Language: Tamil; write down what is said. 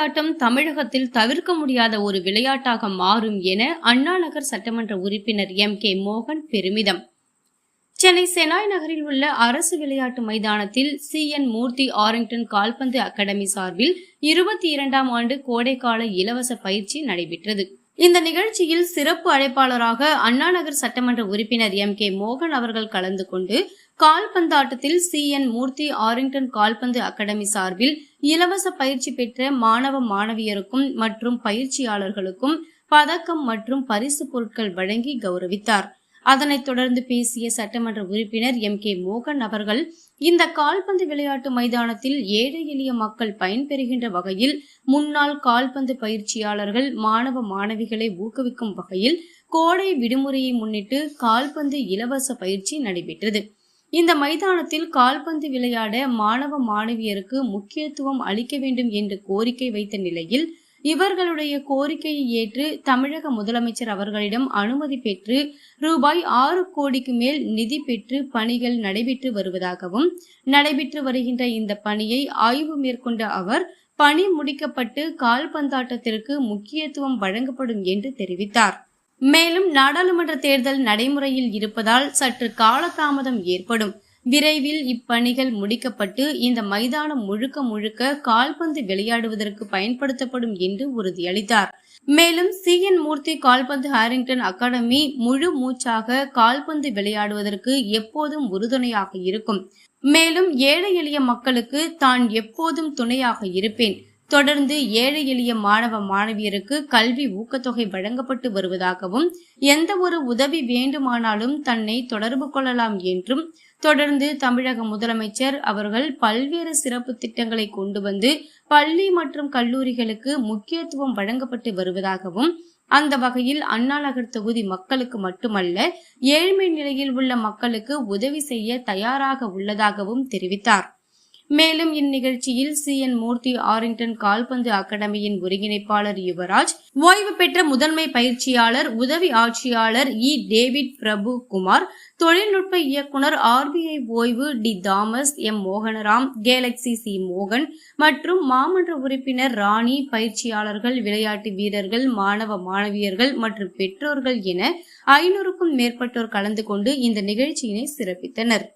கால்பந்தாட்டம் தமிழகத்தில் தவிர்க்க முடியாத ஒரு விளையாட்டாக மாறும் என அண்ணாநகர் சட்டமன்ற உறுப்பினர் எம் கே மோகன் பெருமிதம். சென்னை செனாய் நகரில் உள்ள அரசு விளையாட்டு மைதானத்தில் சி என் மூர்த்தி ஆரிங்டன் கால்பந்து அகாடமி சார்பில் இருபத்தி இரண்டாம் ஆண்டு கோடைக்கால இலவச பயிற்சி நடைபெற்றது. இந்த நிகழ்ச்சியில் சிறப்பு அழைப்பாளராக அண்ணாநகர் சட்டமன்ற உறுப்பினர் எம் கே மோகன் அவர்கள் கலந்து கொண்டு கால்பந்தாட்டத்தில் சி என் மூர்த்தி ஆரிங்டன் கால்பந்து அகாடமி சார்பில் இலவச பயிற்சி பெற்ற மாணவ மாணவியருக்கும் மற்றும் பயிற்சியாளர்களுக்கும் பதக்கம் மற்றும் பரிசு பொருட்கள் வழங்கி கௌரவித்தார். அதனைத் தொடர்ந்து பேசிய சட்டமன்ற உறுப்பினர் எம் கே மோகன் அவர்கள் இந்த கால்பந்து விளையாட்டு மைதானத்தில் ஏழை எளிய மக்கள் பயன்பெறுகின்ற வகையில் முன்னாள் கால்பந்து பயிற்சியாளர்கள் மாணவ மாணவிகளை ஊக்குவிக்கும் வகையில் கோடை விடுமுறையை முன்னிட்டு கால்பந்து இலவச பயிற்சி நடைபெற்றது. இந்த மைதானத்தில் கால்பந்து விளையாட மாணவ மாணவியருக்கு முக்கியத்துவம் அளிக்க வேண்டும் என்று கோரிக்கை வைத்த நிலையில் இவர்களுடைய கோரிக்கையை ஏற்று தமிழக முதலமைச்சர் அவர்களிடம் அனுமதி பெற்று ரூபாய் ஆறு கோடிக்கு மேல் நிதி பெற்று பணிகள் நடைபெற்று வருவதாகவும் நடைபெற்று வருகின்ற இந்த பணியை ஆய்வு மேற்கொண்ட அவர் பணி முடிக்கப்பட்டு கால்பந்தாட்டத்திற்கு முக்கியத்துவம் வழங்கப்படும் என்று தெரிவித்தார். மேலும் நாடாளுமன்ற தேர்தல் நடைமுறையில் இருப்பதால் சற்று காலதாமதம் ஏற்படும். விரைவில் இப்பணிகள் முடிக்கப்பட்டு இந்த மைதானம் முழுக்க முழுக்க கால்பந்து விளையாடுவதற்கு பயன்படுத்தப்படும் என்று உறுதியளித்தார். மேலும் சி. என். மூர்த்தி கால்பந்து ஹாரிங்டன் அகாடமி முழு மூச்சாக கால்பந்து விளையாடுவதற்கு எப்போதும் உறுதுணையாக இருக்கும். மேலும் ஏழை எளிய மக்களுக்கு தான் எப்போதும் துணையாக இருப்பேன். தொடர்ந்து ஏழை எளிய மாணவ மாணவியருக்கு கல்வி ஊக்கத்தொகை வழங்கப்பட்டு வருவதாகவும் எந்த ஒரு உதவி வேண்டுமானாலும் தன்னை தொடர்பு கொள்ளலாம் என்றும் தொடர்ந்து தமிழக முதலமைச்சர் அவர்கள் பல்வேறு சிறப்பு திட்டங்களை கொண்டு வந்து பள்ளி மற்றும் கல்லூரிகளுக்கு முக்கியத்துவம் வழங்கப்பட்டு வருவதாகவும் அந்த வகையில் அண்ணாநகர் தொகுதி மக்களுக்கு மட்டுமல்ல ஏழ்மை நிலையில் உள்ள மக்களுக்கு உதவி செய்ய தயாராக உள்ளதாகவும் தெரிவித்தார். மேலும் இந்நிகழ்ச்சியில் சி. என். மூர்த்தி ஆரிங்டன் கால்பந்து அகாடமியின் ஒருங்கிணைப்பாளர் யுவராஜ் ஓய்வு பெற்ற முதன்மை பயிற்சியாளர் உதவி ஆட்சியாளர் இ. டேவிட் பிரபு குமார் தொழில்நுட்ப இயக்குனர் ஆர்பிஐ ஓய்வு T. Thomas M. Mohanaram Galaxy C. மோகன் மற்றும் மாமன்ற உறுப்பினர் ராணி பயிற்சியாளர்கள் விளையாட்டு வீரர்கள் மாணவ மாணவியர்கள் மற்றும் பெற்றோர்கள் என ஐநூறுக்கும் மேற்பட்டோர் கலந்து கொண்டு இந்த நிகழ்ச்சியினை சிறப்பித்தனர்.